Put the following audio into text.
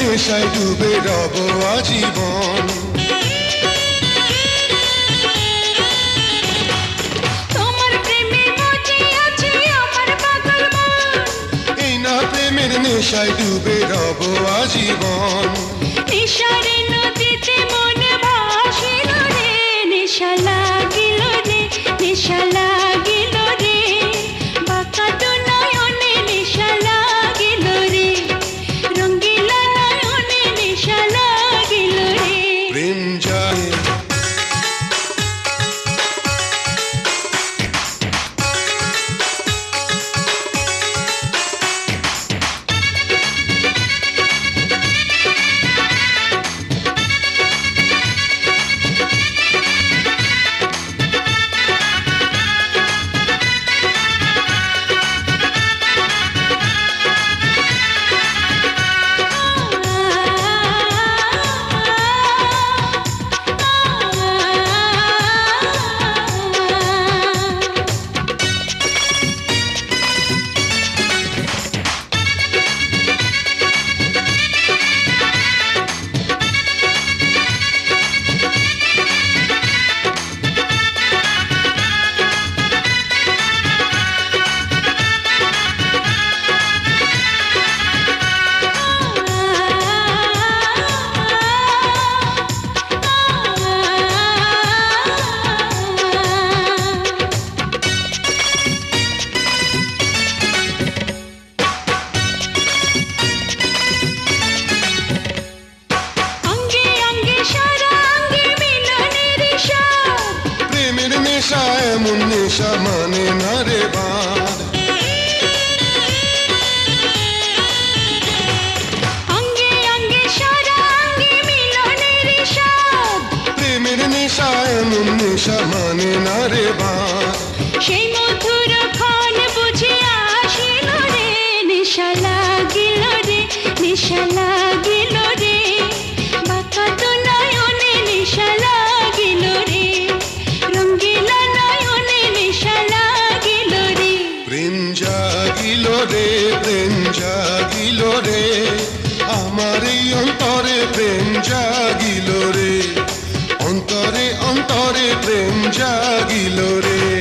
নেশায় ডুবে রব আজীবন। তোমার প্রেমে মজি আছে আমার পাগল মন। এই না প্রেমের নেশায় ডুবে রব আজীবন। নেশারে নদীতে মন নেশা এমন নেশা মানে না রে স্বাদ প্রেমের নেশা এমন নেশা মানে না রে বাঁধ সেই মধুর ক্ষণ বুঝে আসিল রে নেশা লাগিল রে নেশা অন্তরে প্রেম জাগিল রে। অন্তরে অন্তরে প্রেম জাগিল রে।